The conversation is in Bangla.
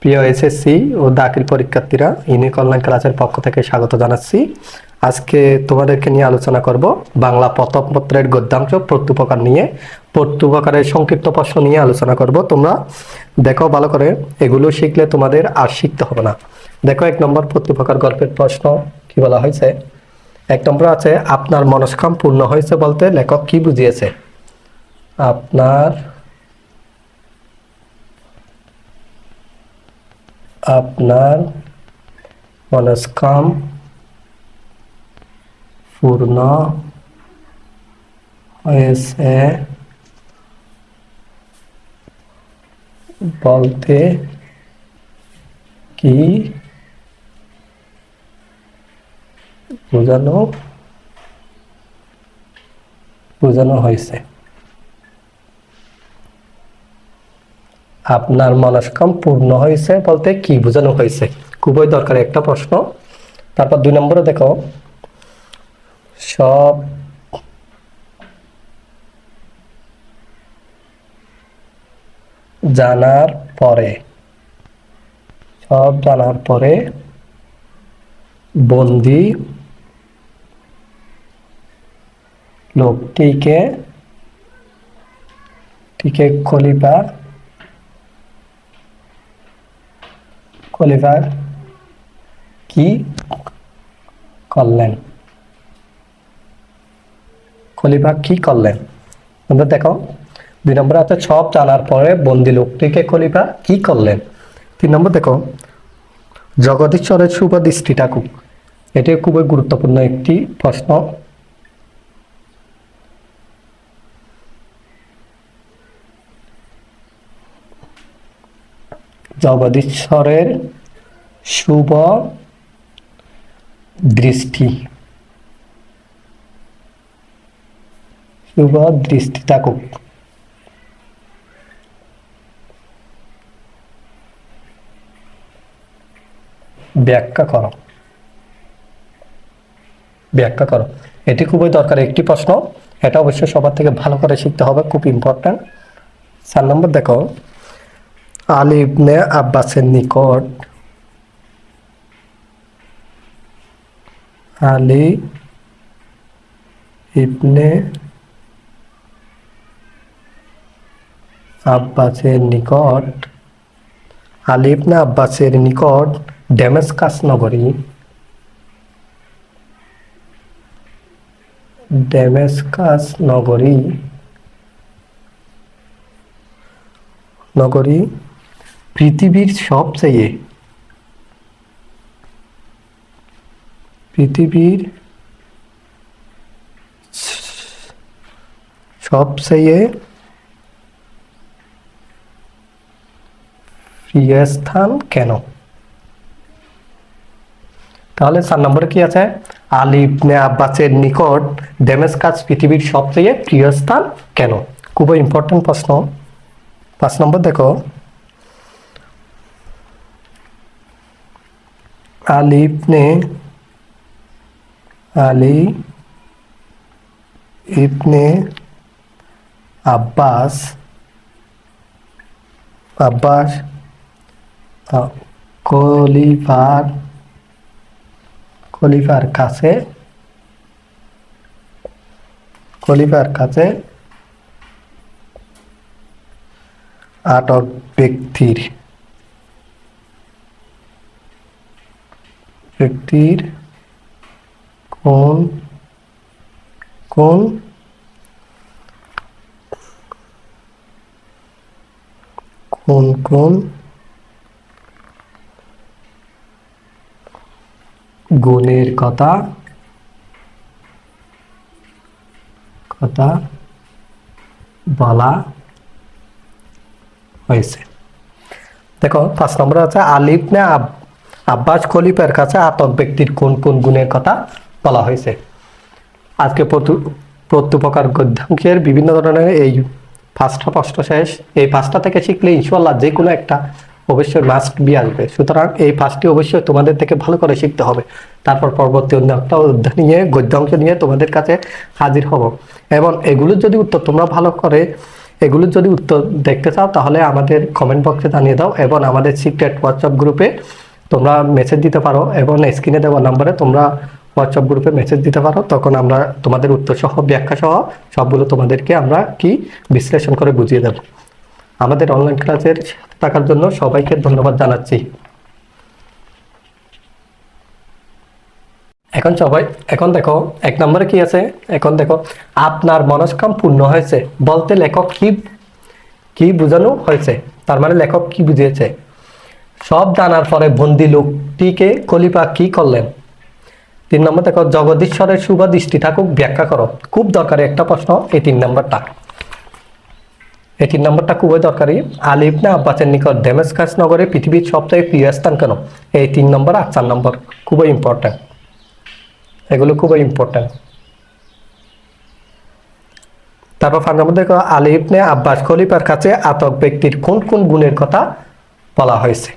প্রিয় এসএসসি ও দাখিল পরীক্ষার্থীরা, ইউনিক অনলাইন ক্লাসের পক্ষ থেকে স্বাগত জানাচ্ছি। আজকে তোমাদেরকে নিয়ে আলোচনা করব বাংলা প্রথম পত্রের গদ্যাংশ প্রত্যুপকার নিয়ে। প্রত্যুপকারের সংক্ষিপ্ত প্রশ্ন নিয়ে আলোচনা করব। তোমরা দেখো ভালো করে, এগুলো শিখলে তোমাদের আর শিখতে হবে না। দেখো এক নম্বর প্রত্যুপকার গল্পের প্রশ্ন, কি বলা হয়েছে? এক নম্বর আছে, আপনার মনস্কাম পূর্ণ হয়েছে বলতে লেখক কি বুঝিয়েছে? আপনার আপনার মনস্কাম পূর্ণ হয়েছে বলতে কি বোঝানো বোঝানো হয়েছে? আপনার মনস্কাম পূর্ণ হয়েছে বলতে কি বোঝানো হয়েছে? খুবই দরকারি একটা প্রশ্ন। তারপর দুই নম্বরে দেখো। সব জানার পরে, সব জানার পরে বন্দি লোকটিকে, টিকে খলিফা খলিফার কি করলেন? খলিফা কি করলেন? তোমরা দেখো, দুই নম্বর আছে সব জানার পরে বন্দি লোকটিকে খলিফা কি করলেন? তিন নম্বর দেখো, জগদীশ্বরের শুভ দৃষ্টি থাকুক। এটি খুবই গুরুত্বপূর্ণ একটি প্রশ্ন। জগদীশ্বরের শুভ দৃষ্টি। শুভ দৃষ্টি থাকুক। ব্যাখ্যা করো। ব্যাখ্যা করো। এটি খুবই দরকারি। একটি প্রশ্ন, এটা অবশ্যই সবার থেকে ভালো করে শিখতে হবে, খুব ইম্পর্ট্যান্ট চার নম্বর দেখো আলী ইবনে আব্বাসের নিকট। আলী ইবনে আব্বাসের নিকট, আলী ইবনে আব্বাসের নিকট ড্যামেস্কাস নগরী। ড্যামেস্কাস নগরী নগরী পৃথিবীর সবচেয়ে পৃথিবীর সবচেয়ে প্রিয় স্থান কেন? তাহলে চার নম্বরে কি আছে? আলী ইবনে আব্বাসের নিকট ডেমেস্কাস পৃথিবীর সবচেয়ে প্রিয় স্থান কেন? খুবই ইম্পর্টেন্ট প্রশ্ন। পাঁচ নম্বর দেখো। আলী ইবনে আলী ইবনে আব্বাস। আব্বাস আহ, খলিফার খলিফার কাছে। খলিফার কাছে আটক ব্যক্তির। ব্যক্তির কোন কোন কোন কোন গুণের কথা কথা বলা হয়েছে। দেখো পাঁচ নম্বরে আছে আলিফ না আব- আব্বাস খলিফার কাছে আতক ব্যক্তির কোন কোন গুণের কথা বলা হয়েছে? আজকে প্রত্যু- প্রত্যুপকার গদ্যাংশের বিভিন্ন ধরনের এই পাঁচটা প্রশ্ন শেষ। এই পাঁচটা থেকে শিখলে ইনশাল্লাহ যে কোনো একটা অবশ্যই মাস্ট বি আসবে। সুতরাং এই পাঁচটি অবশ্যই তোমাদের থেকে ভালো করে শিখতে হবে। তারপর পরবর্তী অন্য একটা অধ্যায় নিয়ে, গদ্যাংশ নিয়ে তোমাদের কাছে হাজির হব। এবং এগুলোর যদি উত্তর তোমরা ভালো করে এগুলো যদি উত্তর দেখতে চাও, তাহলে আমাদের কমেন্ট বক্সে জানিয়ে দাও এবং আমাদের সিক্রেট হোয়াটসঅ্যাপ গ্রুপে তোমরা মেসেজ দিতে পারো এবং স্ক্রিনে দেওয়া নাম্বারে তোমরা হোয়াটসঅ্যাপ গ্রুপে মেসেজ দিতে পারো। তখন আমরা তোমাদের উত্তর সহ ব্যাখ্যা সহ সবগুলো তোমাদেরকে আমরা কি বিশ্লেষণ করে বুঝিয়ে দেব। আমাদের অনলাইন ক্লাসের থাকার জন্য সবাইকে ধন্যবাদ জানাচ্ছি। এখন সবাই, এখন দেখো, এক নম্বরে কি আছে? এখন দেখো, আপনার মনস্কাম পূর্ণ হয়েছে। বলতে লেখক কি কি বোঝানো হয়েছে? তার মানে লেখক কি বুঝিয়েছে? সব জানার পরে বন্দি লোকটিকে খলিফা কি করলেন? তিন নম্বর দেখো, জগদীশ্বরের শুভ দৃষ্টি থাকুক ব্যাখ্যা করো। খুব দরকারি একটা প্রশ্ন এই তিন নম্বরটা। এই তিন নম্বরটা খুবই দরকারি। আলিফ না আব্বাসের নিকট ডেমেসকাস নগরে পৃথিবীর সবথেকে প্রিয় স্থান কেন? এই তিন নম্বর আর চার নম্বর খুবই ইম্পর্ট্যান্ট এগুলো খুবই ইম্পর্ট্যান্ট তারপর নম্বর দেখো, আলী ইবনে আব্বাস খলিফার কাছে আতক ব্যক্তির কোন কোন গুণের কথা বলা হয়েছে?